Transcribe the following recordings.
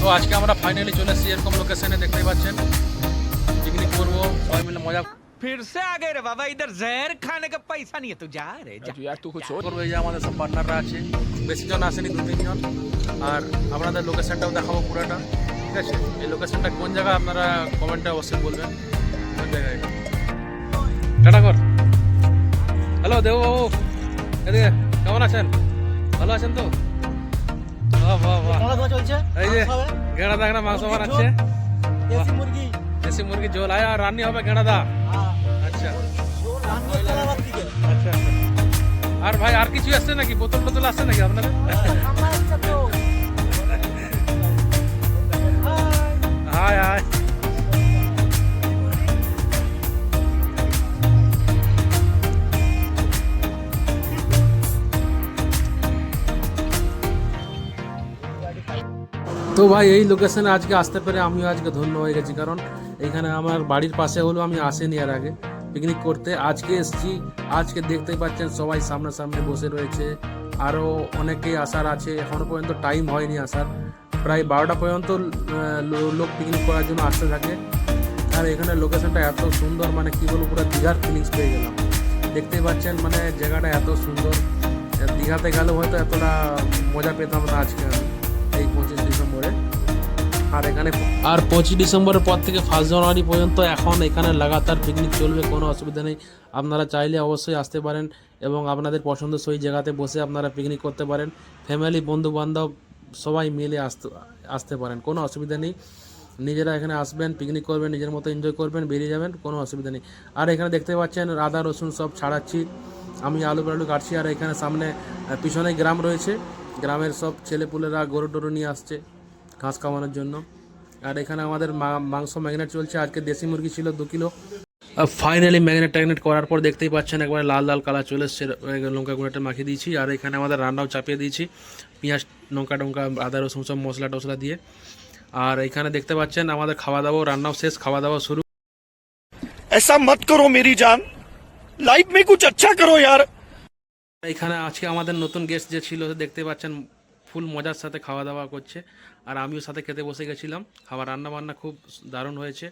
তো আজকে আমরা ফাইনালি চলে এসেছি এরকম লোকেশনে দেখতেই পাচ্ছেন পিকনিক করবো সবাই মিলে মজা फिर से आ गए रे बाबा इधर जहर खाने का पैसा नहीं है तू जा रे जा यार तू कुछ सोच করবো এই যে আমাদের সব পার্টনাররা আছে বেশি জন আসেনি দু তিনজন আর আপনাদের লোকেশনটাও দেখাবো পুরোটা ঠিক আছে এই লোকেশনটা কোন জায়গা আপনারা কমেন্টে অবশ্যই বলবেন কোন জায়গায় এটা। টাটা কর হ্যালো দেববাবু এদিকে কেমন আছেন ভালো আছেন তো এই যে গেঁড়া দা মাংস বানাচ্ছে। দেশি মুরগি। দেশি মুরগি ঝোল। আয় আর রান্নি হবে গেঁড়া দা। হ্যাঁ, আচ্ছা। আচ্ছা আচ্ছা। আর ভাই আর কিছু আসছে নাকি? বোতল টোতল আসছে নাকি আপনাদের? তো ভাই, এই লোকেশনে আজকে আসতে পেরে আমিও আজকে ধন্য হয়ে গেছি। কারণ এখানে আমার বাড়ির পাশে হলেও আমি আসেনি আর আগে পিকনিক করতে। আজকে এসেছি, আজকে দেখতেই পাচ্ছেন সবাই সামনাসামনি বসে রয়েছে। আরও অনেকেই আসার আছে এখনও পর্যন্ত টাইম হয়নি আসার। প্রায় বারোটা পর্যন্ত লোক পিকনিক করার জন্য আসতে থাকে। আর এখানে লোকেশনটা এত সুন্দর মানে কী বলব, পুরো দীঘার ফিলিংস পেয়ে গেলাম। দেখতেই পাচ্ছেন মানে জায়গাটা এত সুন্দর। দীঘাতে গেলেও হয়তো এতটা মজা পেতাম না আজকে আমি, এই পঁচিশ ডিসেম্বরে। আর এখানে আর পঁচিশ ডিসেম্বরের পর থেকে ফার্স্ট জানুয়ারি পর্যন্ত এখন এখানে লাগাতার পিকনিক চলবে, কোনো অসুবিধা নেই। আপনারা চাইলে অবশ্যই আসতে পারেন এবং আপনাদের পছন্দসই জায়গাতে বসে আপনারা পিকনিক করতে পারেন। ফ্যামিলি বন্ধু বান্ধব সবাই মিলে আসতে আসতে পারেন, কোনো অসুবিধা নেই। নিজেরা এখানে আসবেন পিকনিক করবেন, নিজের মতো এনজয় করবেন, বেরিয়ে যাবেন, কোনো অসুবিধা নেই। আর এখানে দেখতে পাচ্ছেন আদা রসুন সব ছাড়াচ্ছি। আমি আলু আলু কাটছি আর এখানে সামনে পিছনে গ্রাম রয়েছে। গ্রামের সব ছেলেপুলেরা গরু টরু নিয়ে আসছে। ঘাস খাওয়ানোর জন্য আর এখানে আমাদের মা- মাংস ম্যাগনেট চলছে আজকে দেশি মুরগি ছিল দু কিলো ফাইনালি ম্যাগনেট ট্যাগনেট করার পর দেখতেই পাচ্ছেন একবার লাল লাল কালার চলে এসছে এ, লঙ্কা গুঁড়োটা মাখিয়ে দিয়েছি আর এখানে আমাদের রান্নাও চাপিয়ে দিয়েছি পেঁয়াজ লঙ্কা টঙ্কা আদা রসুন সব মশলা টশলা দিয়ে আর এখানে দেখতে পাচ্ছেন আমাদের খাওয়া দাওয়া রান্নাও শেষ খাওয়া দাওয়া শুরু ऐसा मत करो मेरी जान लाइफ में कुछ अच्छा करो यार এখানে আজকে আমাদের নতুন গেস্ট যে ছিল দেখতে পাচ্ছেন ফুল মজার সাথে খাওয়া দাওয়া করছে। আর আমিও সাথে খেতে বসে গেছিলাম। খাবার রান্না বান্না খুব দারুণ হয়েছে।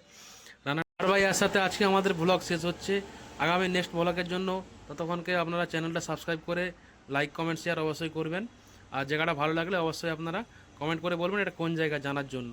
রান্না আর ভাই, এর সাথে আজকে আমাদের ব্লগ শেষ হচ্ছে। আগামী নেক্সট ব্লগের জন্য ততক্ষণকে আপনারা চ্যানেলটা সাবস্ক্রাইব করে লাইক কমেন্ট শেয়ার অবশ্যই করবেন। আর জায়গাটা ভালো লাগলে অবশ্যই আপনারা কমেন্ট করে বলবেন এটা কোন জায়গা জানার জন্য।